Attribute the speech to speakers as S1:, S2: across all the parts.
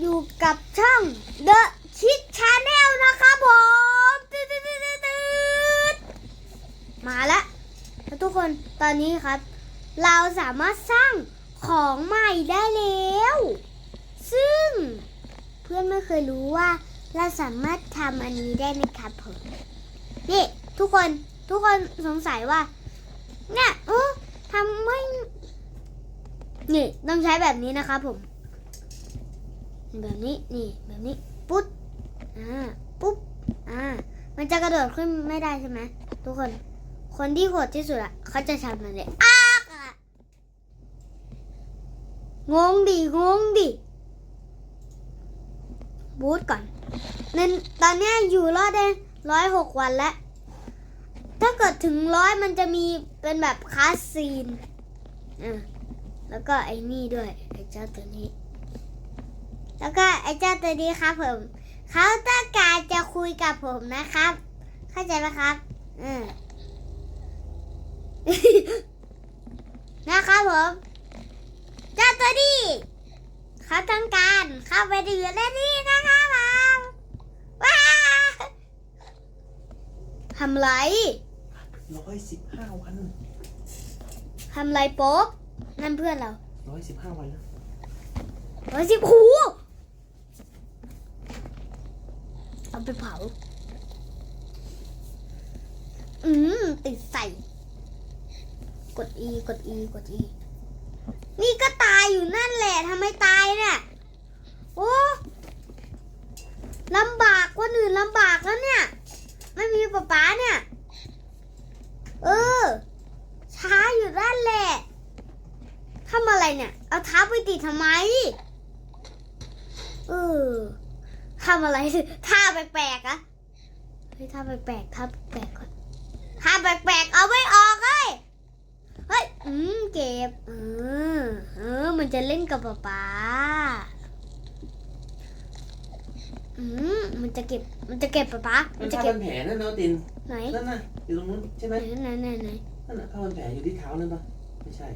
S1: อยู่กับช่อง The Kid Channel นะครับผมตืดตืดตืดตืดตืดมาแล้วแล้วทุกคนตอนนี้ครับ เราสามารถสร้างของใหม่ได้แล้ว ซึ่งเพื่อนไม่เคยรู้ว่า เราสามารถทำอันนี้ได้นะครับผมนี่ทุกคนทุกคนสงสัยว่า เนี่ยเออทำไม่นี่ต้องใช้แบบนี้นะครับผม แบบนี้นี่แบบนี้ปุ๊บอ่าปุ๊บอ่ามันจะกระโดดขึ้นไม่ได้ใช่ไหมทุกคน คนที่โหดที่สุดอะเขาจะทำมันเลยอ้ากอะงงดิงงดิบูทก่อนในตอนนี้อยู่รอดได้ร้อยหกวันแล้ว ถ้าเกิดถึงร้อยมันจะมีเป็นแบบคาสซีนอ่าแล้วก็ไอ้นี่ด้วย ไอ้เจ้าตัวนี้ แล้วก็ไอ้เจ้าตัวนี้ครับผมเขาต้องการจะคุยกับผมนะครับ เข้าใจไหมครับอืมนะครับผมเจ้าตัวนี้เขาต้องการเข้าไปดื่มได้นี่นะครับผมว้าทำไร
S2: ร้อยสิบห้าวัน
S1: ทำไรโป๊กนั่นเพื่อนเรา
S2: ร้อยสิบห้าวันแล้ว
S1: เฮ้ยสิครู เอาไปเผา อืมติดใส่ กด E กด E กด E นี่ก็ตายอยู่นั่นแหละทำไมตายเนี่ยโอ้ลำบากกว่าอื่นลำบากแล้วเนี่ย ไม่มีป๊าป๊าเนี่ย เออ ช้าอยู่นั่นแหละทำอะไรเนี่ย เอาเท้าไปติดทำไม เออ ทำอะไรท่าแปลกๆอะเฮ้ยท่าแปลกๆท่าแปลกๆก่อนท่าแปลกๆเอาไม่ออกเฮ้ยเฮ้ยอืมเก็บเออเออมันจะเล่นกับป๊าป๊าอืมมันจะเก็บมันจะเก็บป๊าป๊า
S2: มั
S1: มันน
S2: จะ
S1: จะ
S2: เก็
S1: เก็
S2: บบแผลนั่นเนาะติน
S1: ไหน
S2: นั่นน่ะอยู่ตรงนู้นใช่ไห
S1: ไห
S2: ม
S1: นไหนไหนไหน
S2: นั่นน่ะผ้าพันแผลอยู่ที่เท้านั่นปะไม่ใช่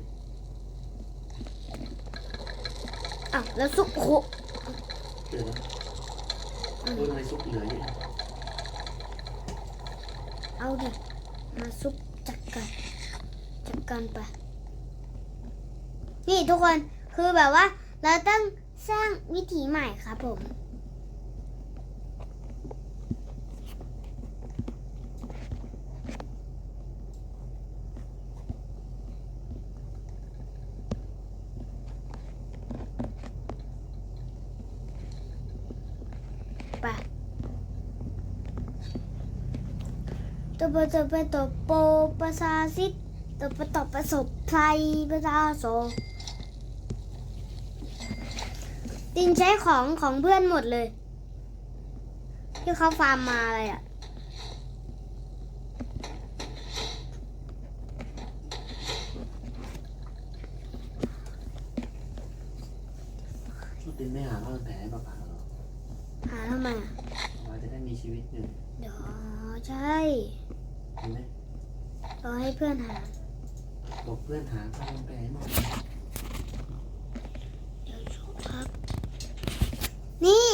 S1: อ้าวแล้วซุกโค
S2: เดี๋ยวนะ
S1: อืม
S2: โดนอะไรซุกเหลืออยู่
S1: เอาดิ มาซุปจัดกันจัดกันไป นี่ทุกคนคือแบบว่า เราต้องสร้างวิถีใหม่ครับผม ตัวปตัวปตัวโปประสาสิตตัวปตอประสบไพรประสาโซตินใช้ของของเพื่อนหมดเลย ที่เขาฟาร์มมาอะไรอะ
S2: ชุดตินไม่หาผ้าพันแผลให้ป้าป๋าหรอ
S1: หาทำไมอะ
S2: ป้าจะได้มีชีวิตอยู่
S1: เดี๋ยวใช่
S2: เห็นไหม
S1: รอให้เพื่อนหา
S2: บอกเพื่อนหาผ้าพันแผลให้หมด
S1: เดี๋ยวชมครับ นี่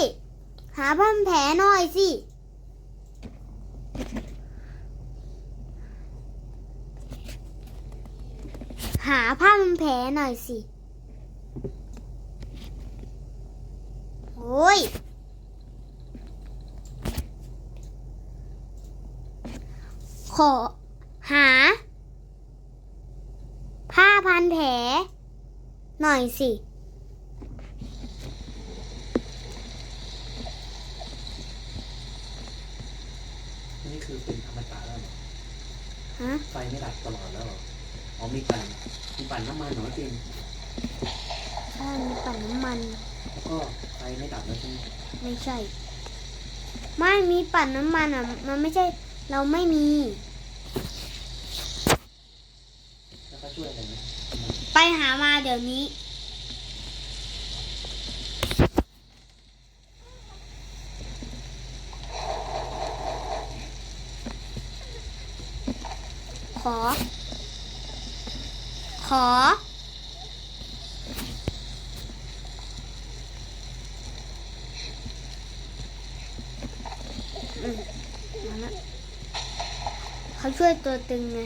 S1: หาพันแผลหน่อยสิ หาผ้าพันแผลหน่อยสิ โอ้ย ขอ หา ผ้าพันแผล หน่อยสิ
S2: นี่คือเป็นธรรมตาแล้วเหรอ
S1: ฮะ
S2: ไฟไม่ดับตลอดแล้วเหรออ๋อมีปั่นมีปั่นน้ำมันเหรอติน
S1: ใช่มีปั่นน้ำมัน
S2: แล้วก็ไฟไม่ดับแล้วใช่ไหม
S1: ไม่ใช่ ไม่มีปั่นน้ำมันอะ มันไม่ใช่ เราไม่มี
S2: ช่วยกันนะไป
S1: หามาเดี๋ยวนี้ ขอ ขอ อืมมาละเขาช่วยตัวตึงไง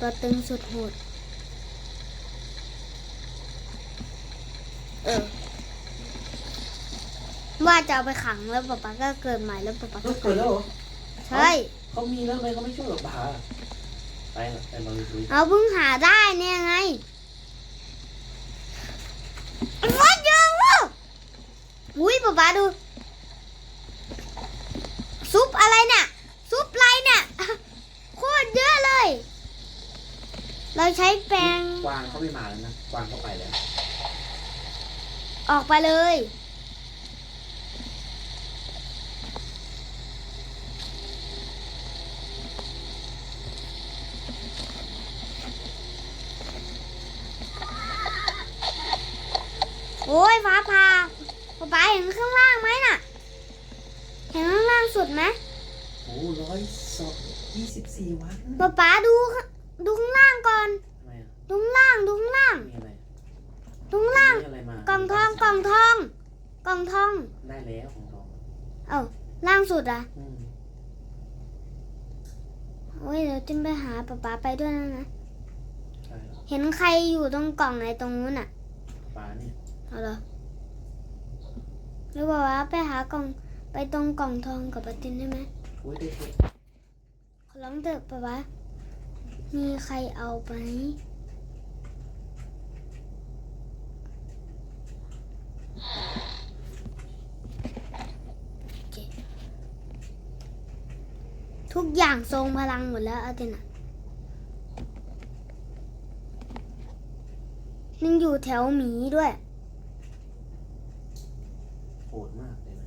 S1: ตัวตึงสุดโหด เออ ว่าจะเอาไปขังแล้วป๊าป๊าก็เกิดใหม่แล้วป๊าป๊า
S2: เฮ้
S1: ก็
S2: ยเกิดแล้วเหรอ
S1: ใช่
S2: เขามีแล้วทำไมเขาไม่ช่วยกับป่าอะไปเถอะไปเราลุย
S1: เอาเพิ่งหาได้เนี่ยไงวัดยังวะอุ้ยป๊าป๊าดู ซุปอะไรเนี่ยซุปอะไรเนี่ยโคตรเยอะเลย เราใช้แปรง
S2: กวางเขาไม่มาแล้วนะกวางเขาไปแล้ว
S1: ออกไปเลย โอ้ยฟ้าผ่าป๊าป๊าเห็นข้างล่างไหมน่ะ เห็นข้างล่างสุดไหม
S2: โอ้ร้อยสองยี่สิบสี่วัน
S1: ป๊าป๊าดูข้างดูข้างล่างก่อน
S2: ทำไมอะ
S1: ดูข้างล่าง ดูข้างล่าง
S2: มี อะไร
S1: ดูข้างล่าง
S2: มีอะไรมาก
S1: ล่องทองกล่องทอง กล่องทอง
S2: ได้แล้วของทอง
S1: เอ้าล่างสุดอะ
S2: อืม
S1: โอ้ยเดี๋ยวจิมไปหาป๊าป๊าไปด้วยนะนะ
S2: ใช่แล้ว
S1: เห็นใครอยู่ตรงกล่องไหนตรงนู้นอะ
S2: ป่าเนี่ย
S1: เอาเหรอหรือว่าว่าไปหากล่องไปตรงกล่องทองกับปาตินได้ไหม
S2: อุ้ยได้เห็ด
S1: ขอร้องเถอะป๊าป๊ามีใครเอาไปโอเค ทุกอย่างทรงพลังหมดแล้วอาเทนะยังอยู่แถวหมีด้วย
S2: โหดมากเลยนะ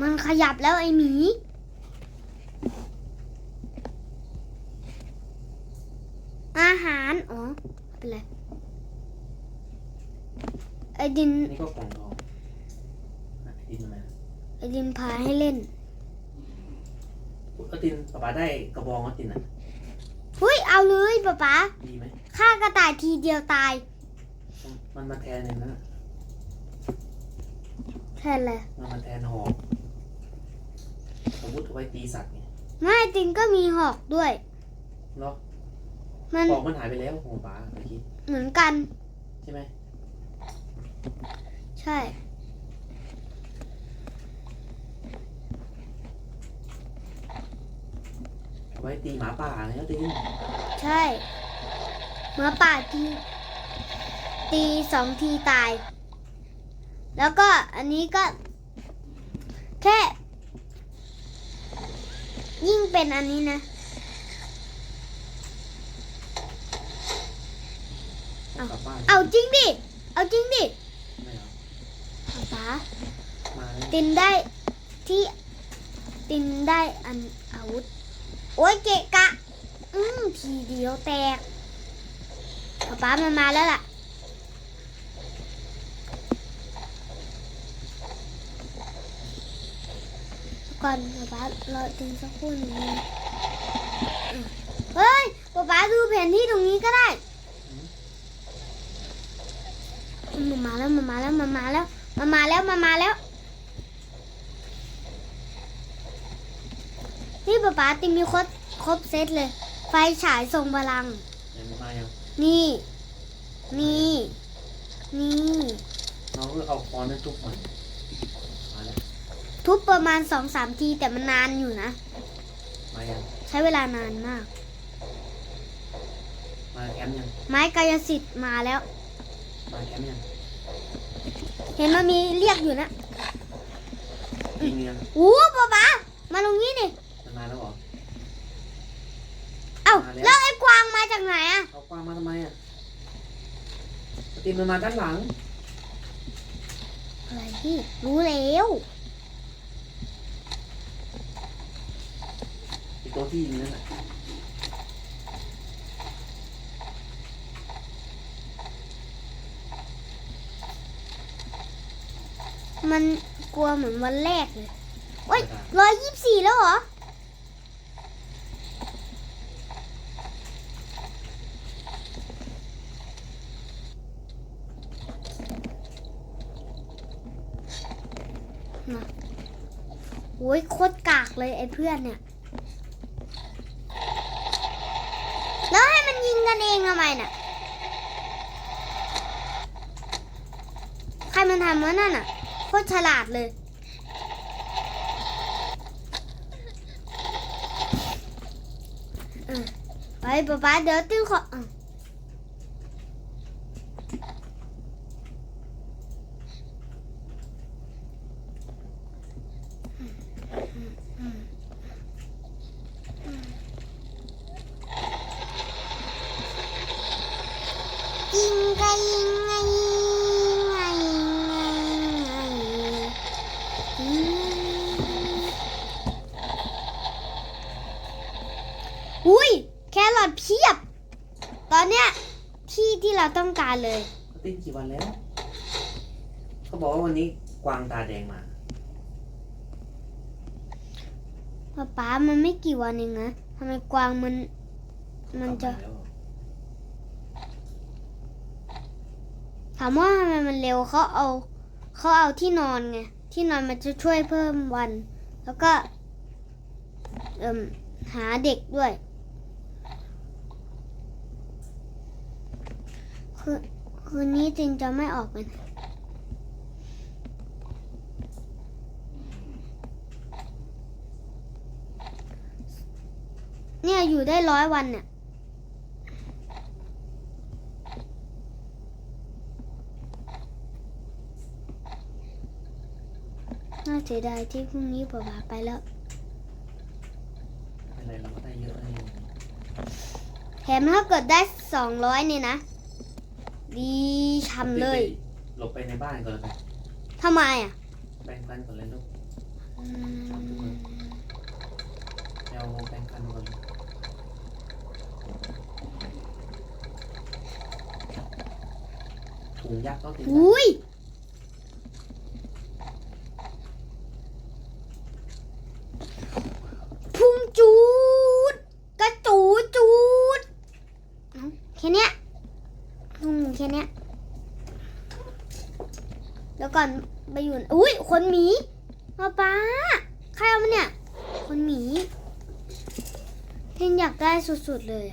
S1: มันขยับแล้วไอหมี อาหาร อ๋อไม่เป็นไร ไอดิน
S2: นี่ก็กล่องทองอะดินทำไมนะ
S1: ไอดินพาให้เล่น
S2: ก็ตินป่าป่าได้กระบองก็ตินอะ
S1: เฮ้ย เอาเลยป๊าป๊า
S2: ดีไหม
S1: ฆ่ากระต่ายทีเดียวตาย
S2: มันมาแทนเลยนะ
S1: แค่เลย
S2: มันมาแทนหอก อาวุธเอาไว้ตีสัตว์ไง
S1: ไม่ตินก็มีหอกด้วย
S2: เนาะ
S1: มัน
S2: หอกมันหายไปแล้วของป่าเมื่อกี้
S1: เหมือนกัน
S2: ใช่ไหม
S1: ใช่
S2: เอาไว้ตีหมาป่าไงก็ติน
S1: ใช่หมาป่าทีตีสองทีตาย แล้วก็อันนี้ก็ แค่ ยิ่งเป็นอันนี้นะ
S2: กลับบ้าน
S1: เอาจริงดิ เอาจริงดิ
S2: ไม่เอา
S1: ป๊าป๊า
S2: มาแล้ว
S1: ตินได้ที่ตินได้อันอาวุธ โอ้ยเกะกะ อืมทีเดียวแตกป๊าป๊ามันมาแล้วล่ะ ก่อนป๊าป๊ารอตินสักครู่หนึงอืมเฮ้ยป๊าป๊าดูแผนที่ตรงนี้ก็ได้มันมาแล้วมันมาแล้วมันมาแล้วมันมาแล้วมันมาแล้วนี่ป๊าป๊าติมมีครบครบเซตเลย ไฟฉายส่งพลัง
S2: เห็นมายัง
S1: นี่ นี่ นี่
S2: น้องก็เอาคอนนั่นทุกมันมาแล้ว
S1: ทุบประมาณสองสามทีแต่มันนานอยู่นะ
S2: มายัง
S1: ใช้เวลานานมาก
S2: มาแคมป์ยัง
S1: ไม้กายสิทธิ์มาแล้ว
S2: มาแคมป์ยัง
S1: เห็นมันมีเรียกอยู่นะ
S2: ยิงยัง
S1: อู้ป๊าป๊ามาตรงนี้ดิ
S2: มันมาแล้วเหรอ
S1: เอ้า
S2: มาแล้ว
S1: แล้วไอ้กวางมาจากไหนอะ
S2: เอากวางมาทำไมอะตินมันมาด้านหลัง
S1: อะไรพี่รู้แล้ว
S2: ตัวที่นั่นะ
S1: มันกลัวเหมือนวันแรกเลยโอ้ยร้อยยี่สิบสี่แล้วเหรอโอ้ยโคตรกากเลยไอ้เพื่อนเนี่ย ทำไมน่ะ ใครมันทำวะนั่นน่ะโคตรฉลาดเลยเออไปป๊าป๊าเดี๋ยวติ้งขอ ยิงไงยิงไงยิงไงยิงอุ้ยแครอทเพียบ ตอนเนี้ยที่ที่เราต้องการเลย
S2: เขาติ้งกี่วันแล้ว เขาบอกว่าวันนี้กวางตาแดงมา
S1: ป๊าป๊ามันไม่กี่วันเองนะทำไมกวางมันมันจะ
S2: กลับาแล้ว
S1: ถามว่าทำไมมันเร็วเขาเอาเขาเอาที่นอนไงที่นอนมันจะช่วยเพิ่มวัน แล้วก็หาเด็กด้วยคือคืนนี้จริงจะไม่ออกไปไหนเนี่ยอยู่ได้ร้อยวันเนี่ย เสียดายที่พรุ่งนี้ป๊าป๊าไปแล้ว
S2: อะไรเราก็ได้เยอะเลย
S1: แถมถ้าเกิดได้สองร้อยนี่นะ ดีช่ำเลย
S2: หลบไปในบ้านก่อนแล้วกัน
S1: ทำไมอะ
S2: แปรงฟันก่อนเลยลูกเอาแปรงฟันก่อนถุงยักษ์ต้องติด
S1: อุ้ย พุ่งจูด กระจูดจูดเอ้าแค่เนี้ยอืมแค่เนี้ยี๋ยวก่อนไปอยู่อุ้ยคนหมีมาป้าใครเอามาเนี่ย คนหมีเพนอยากได้สุดๆเลย